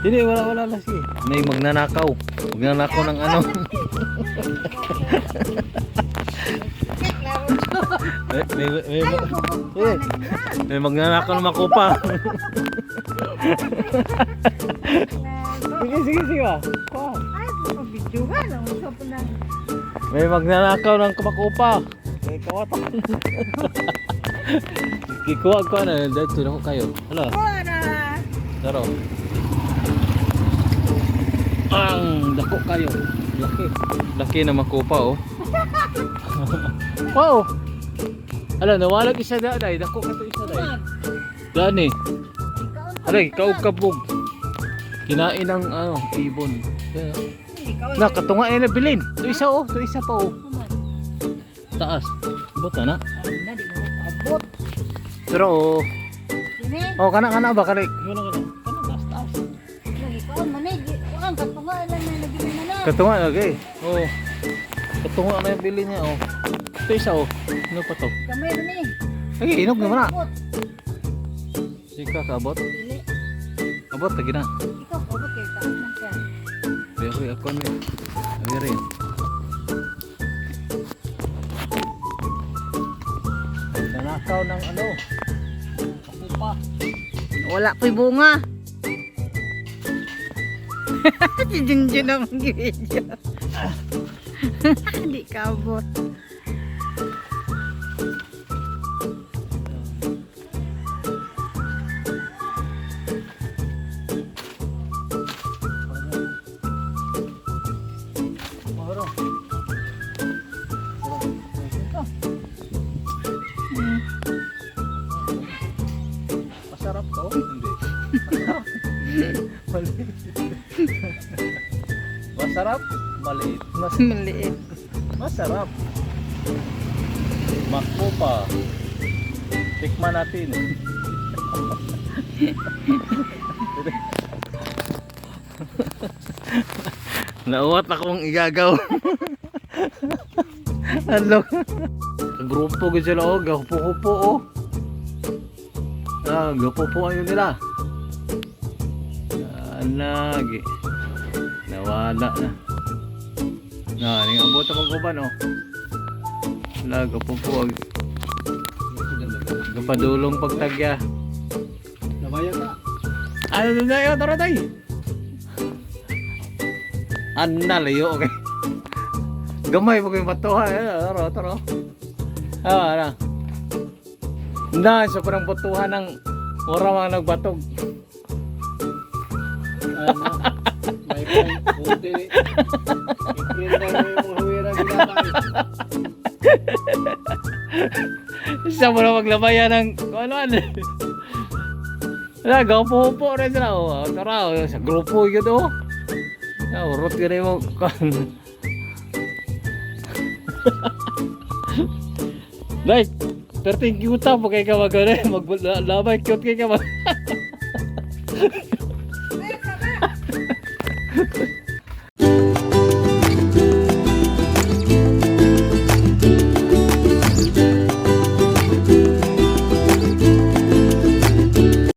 Hindi, wala, wala lang sige. May magnanakaw. Magnanakaw ng ano. may, may, may, may, eh, may magnanakaw ng makupa. sige, sige, sige na. May magnanakaw ng makupa. May kawatan. Kikuha ko na, dahil tunan ko kayo. Hala, Para. daro. Ang dako kayo. Laki. Laki na makupa oh. wow. Ala, nawala isa da day. Dako ka to isa day. Gani. Alay, kaug-kabog. Kinain ng ano, ibon. Na, katunga ay nabilin. Ito isa oh, ito isa pa oh. Taas. Buta na. Na, di mo abot. Pero oh, oh kana kana ba kani? Kana kana. Ang katunga lang na naging na. Katunga lagi. Oh. Katunga na yung bili niya oh. Ito isa oh. Ano pa to? Kamay na ni. Ay, inog naman na. Abot. Sika kabot. Dili. Abot lagi na. Ikaw, abot kay taas na siya. Ko ako ni. Ay rin. Nanakaw ng ano? Ako pa. Wala ko'y bunga. si Junjun ang video. Hindi ka abot. Moro. Masarap to? Hindi. Maliit. Masarap? Maliit. Mas Maliit. masarap. Makupa. Tikman natin. Nauwat akong igagaw. Hello. Grupo ko sila oh, gapo-gapo oh. Ah, gapo-po ayun nila. Ah, lagi. Nawala na. Na, ning abot ako kuban oh. Wala, gapo-po. Gapadulong pagtagya. Nabaya ka. Ano na yun? Tara tayo. Anna, layo, okay. Gamay mo kayong batuha. Eh. Tara, tara. Ah, ano. Na, sa parang batuhan ng orang mga nagbatog. Ano? May pang puti. Iprint na mo yung huwira ginamay. Isa mo na maglabayan ng kung ano ano. Wala, gapo-po rin sila. Oh, tara, oh, sa grupo yun oh. Ah, urot rin mo. Dai, pero thank you ta po kay ka ano, maglabay cute kay ka mag